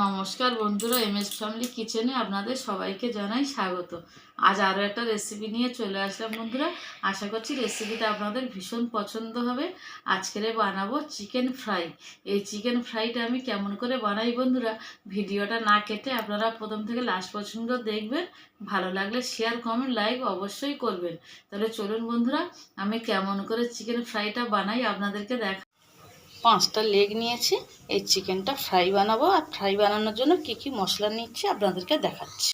নমস্কার বন্ধুরা M S family কিচেনে আপনাদের সবাইকে জানাই স্বাগত। আজ আরও একটা রেসিপি নিয়ে চলে আসলাম বন্ধুরা। আশা করছি রেসিপিটা আপনাদের ভীষণ পছন্দ হবে। আজকেরে বানাবো চিকেন ফ্রাই এই চিকেন ফ্রাইটা আমি কেমন করে বানাই বন্ধুরা, ভিডিওটা না কেটে আপনারা প্রথম থেকে লাস্ট পর্যন্ত দেখবেন। ভালো লাগলে শেয়ার কমেন্ট লাইক অবশ্যই করবেন। তাহলে চলুন বন্ধুরা, আমি কেমন করে চিকেন ফ্রাইটা বানাই আপনাদেরকে দেখা পাঁচটা লেগ নিয়েছি, এই চিকেনটা ফ্রাই বানাবো। আর ফ্রাই বানানোর জন্য কি কি মশলা নিচ্ছি আপনাদেরকে দেখাচ্ছি।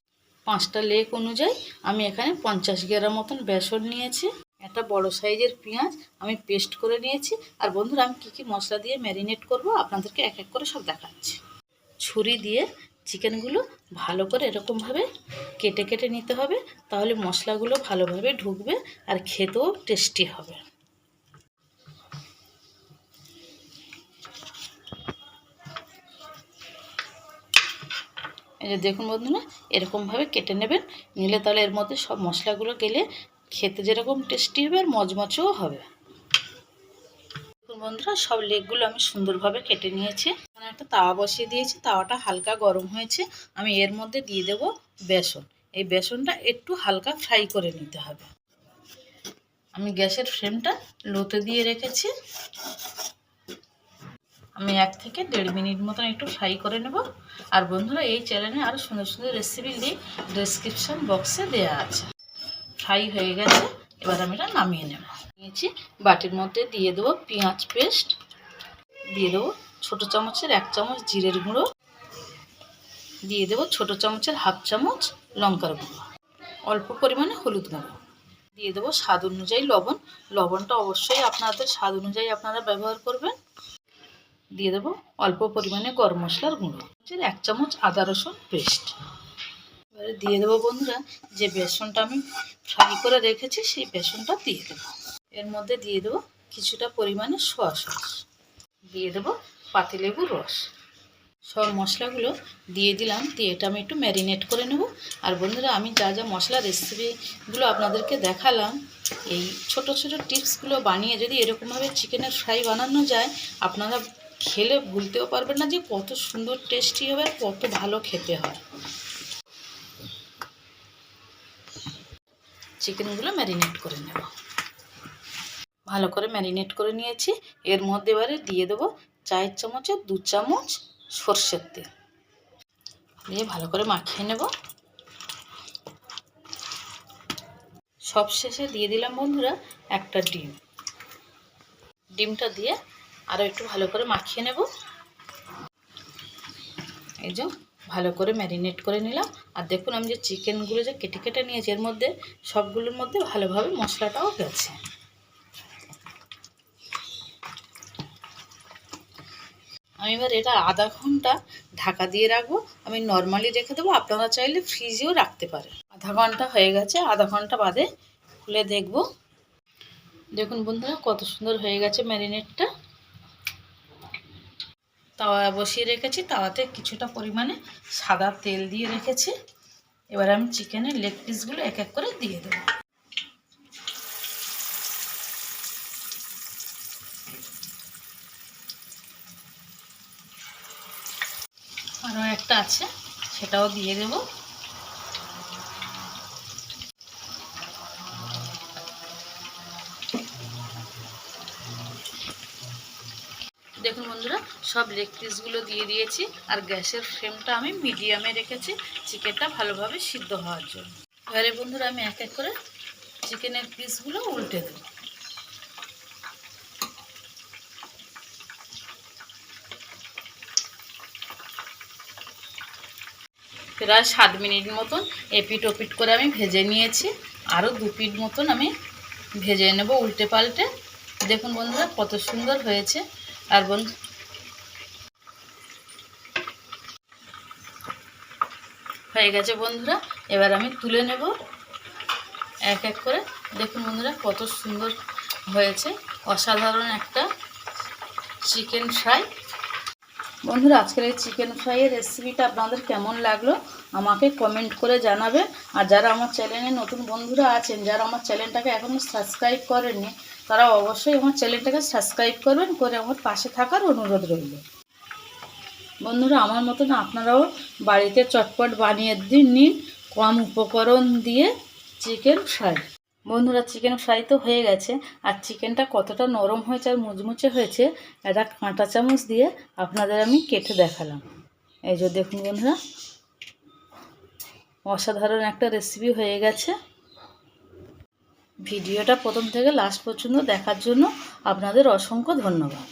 পাঁচটা লেগ অনুযায়ী আমি এখানে পঞ্চাশ গ্রাম মতন বেসন নিয়েছি, একটা বড় সাইজের পেঁয়াজ আমি পেস্ট করে নিয়েছি। আর বন্ধুরা, আমি কি কি মশলা দিয়ে ম্যারিনেট করব আপনাদেরকে এক এক করে সব দেখাচ্ছি। ছুরি দিয়ে চিকেনগুলো ভালো করে এরকমভাবে কেটে কেটে নিতে হবে, তাহলে মশলাগুলো ভালোভাবে ঢুকবে আর খেতেও টেস্টি হবে। এই যে দেখুন বন্ধুরা, এরকমভাবে কেটে নেবেন। নিলে তাহলে এর মধ্যে সব মশলাগুলো গেলে খেতে যেরকম টেস্টি হবে আর মচমচেও হবে। দেখুন বন্ধুরা, সব লেগগুলো আমি সুন্দরভাবে কেটে নিয়েছি। এখানে একটা তাওয়া বসিয়ে দিয়েছি। তাওয়াটা হালকা গরম হয়েছে। আমি এর মধ্যে দিয়ে দেব বেসন। এই বেসনটা একটু হালকা ফ্রাই করে নিতে হবে। আমি গ্যাসের ফ্লেমটা লোতে দিয়ে রেখেছি। আমি এক থেকে দেড় মিনিট মতন একটু ফ্রাই করে নেব। আর বন্ধুরা, এই চ্যানেলে আরও সুন্দর সুন্দর রেসিপি লিঙ্ক ডেসক্রিপশান বক্সে দেওয়া আছে। ফ্রাই হয়ে গেছে, এবার আমি এটা নামিয়ে নেব। নিয়েছি বাটির মধ্যে দিয়ে দেবো পেঁয়াজ পেস্ট। দিয়ে দেবো ছোটো চামচের এক চামচ জিরের গুঁড়ো। দিয়ে দেবো ছোটো চামচের হাফ চামচ লঙ্কার গুঁড়ো। অল্প পরিমাণে হলুদ গুঁড়ো। দিয়ে দেবো স্বাদ অনুযায়ী লবণ। লবণটা অবশ্যই আপনাদের স্বাদ অনুযায়ী আপনারা ব্যবহার করবেন। দিয়ে দেবো অল্প পরিমাণে গরম মশলার গুঁড়ো। এক চামচ আদা রসুন পেস্ট। এবারে দিয়ে দেবো বন্ধুরা, যে বেসনটা আমি ফ্রাই করে রেখেছি, সেই বেসনটা দিয়ে দেবো। এর মধ্যে দিয়ে দেবো কিছুটা পরিমাণে সোয়া সস। দিয়ে দেবো পাতিলেবুর রস। সব মশলাগুলো দিয়ে দিলাম, দিয়ে এটা আমি একটু ম্যারিনেট করে নেব। আর বন্ধুরা, আমি যা যা মশলা রেসিপিগুলো আপনাদেরকে দেখালাম, এই ছোট ছোট টিপসগুলো বানিয়ে যদি এরকমভাবে চিকেনের ফ্রাই বানানো যায়, আপনারা খেলে ভুলতেও পারবেন না যে কত সুন্দর টেস্টি হবে আর কত ভালো খেতে হয়। চিকেনগুলো ম্যারিনেট করে নেব। ভালো করে ম্যারিনেট করে নিয়েছি। এর মধ্যে এবারে দিয়ে দেবো চায়ের চামচের দু চামচ সর্ষের তেল। দিয়ে ভালো করে মাখিয়ে নেব। সব শেষে দিয়ে দিলাম বন্ধুরা একটা ডিম। ডিমটা দিয়ে আরও একটু ভালো করে মাখিয়ে নেব। এই যে ভালো করে ম্যারিনেট করে নিলাম। আর দেখুন আমি যে চিকেনগুলো যে কেটে কেটে নিয়েছি, এর মধ্যে সবগুলোর মধ্যে ভালোভাবে মশলাটাও গেছে। আমি এবার এটা আধা ঘণ্টা ঢাকা দিয়ে রাখব। আমি নর্মালি রেখে দেবো, আপনারা চাইলে ফ্রিজেও রাখতে পারেন। আধা ঘণ্টা হয়ে গেছে, আধা ঘণ্টা বাদে খুলে দেখব। দেখুন বন্ধুরা কত সুন্দর হয়ে গেছে ম্যারিনেটটা। তাওয়া বসিয়ে রেখেছি, তাওয়াতে কিছুটা পরিমাণে সাদা তেল দিয়ে রেখেছি। এবার আমি চিকেনের লেগ পিসগুলো এক এক করে দিয়ে দেব। আরও একটা আছে, সেটাও দিয়ে দেব। দেখুন বন্ধুরা, সব লেগ পিসগুলো দিয়ে দিয়েছি, আর গ্যাসের ফ্লেমটা আমি মিডিয়ামে রেখেছি চিকেনটা ভালোভাবে সিদ্ধ হওয়ার জন্য। এবারে বন্ধুরা, আমি এক এক করে চিকেনের পিসগুলো উল্টে দেবো। প্রায় সাত মিনিট মতন এপিট ওপিট করে আমি ভেজে নিয়েছি, আরও দু পিট মতন আমি ভেজে নেব উল্টে পাল্টে। দেখুন বন্ধুরা, কত সুন্দর হয়েছে। আর বন্ধু হয়ে গেছে বন্ধুরা, এবার আমি তুলে নেব। এক এক করে। দেখুন বন্ধুরা, কত সুন্দর হয়েছে। অসাধারণ একটা চিকেন ফ্রাই। বন্ধুরা, আজকের এই চিকেন ফ্রাইয়ের রেসিপিটা আপনাদের কেমন লাগল আমাকে কমেন্ট করে জানাবেন আর যারা আমার চ্যানেলে নতুন বন্ধুরা আছেন, যারা আমার চ্যানেলটাকে এখনও সাবস্ক্রাইব করেননি, তারা অবশ্যই আমার চ্যানেলটাকে সাবস্ক্রাইব করবেন, করে আমার পাশে থাকার অনুরোধ রইল। বন্ধুরা, আমার মতন আপনারাও বাড়িতে চটপট বানিয়ে দিন, নিন, কম উপকরণ দিয়ে চিকেন ফ্রাই বন্ধুরা চিকেন ফ্রাই তো হয়ে গেছে, আর চিকেনটা কতটা নরম হয়েছে আর মুচমুচে হয়েছে, একটা কাঁটা চামচ দিয়ে আপনাদের আমি কেটে দেখালাম। এই যে দেখুন বন্ধুরা, অসাধারণ একটা রেসিপি হয়ে গেছে। ভিডিওটা প্রথম থেকে লাস্ট পর্যন্ত দেখার জন্য আপনাদের অসংখ্য ধন্যবাদ।